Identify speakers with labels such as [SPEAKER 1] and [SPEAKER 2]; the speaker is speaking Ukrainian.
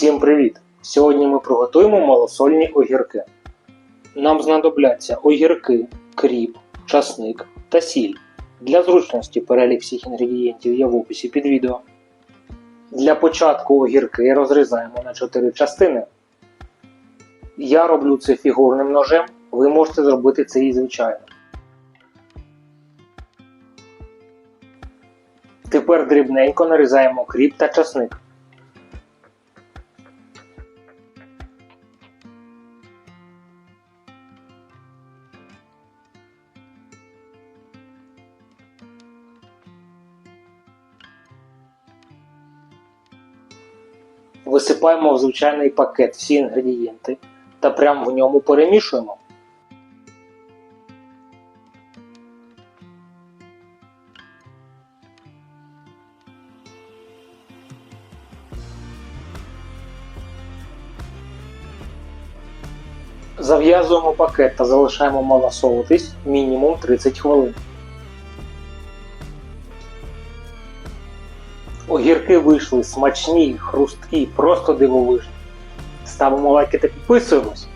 [SPEAKER 1] Всім привіт! Сьогодні ми приготуємо малосольні огірки. Нам знадобляться огірки, кріп, часник та сіль. Для зручності перелік всіх інгредієнтів є в описі під відео. Для початку огірки розрізаємо на 4 частини. Я роблю це фігурним ножем, ви можете зробити це і звичайно. Тепер дрібненько нарізаємо кріп та часник. Висипаємо в звичайний пакет всі інгредієнти та прямо в ньому перемішуємо. Зав'язуємо пакет та залишаємо малосолитись мінімум 30 хвилин. Огірки вийшли смачні, хрусткі, просто дивовижні. Ставимо лайки та підписуємось.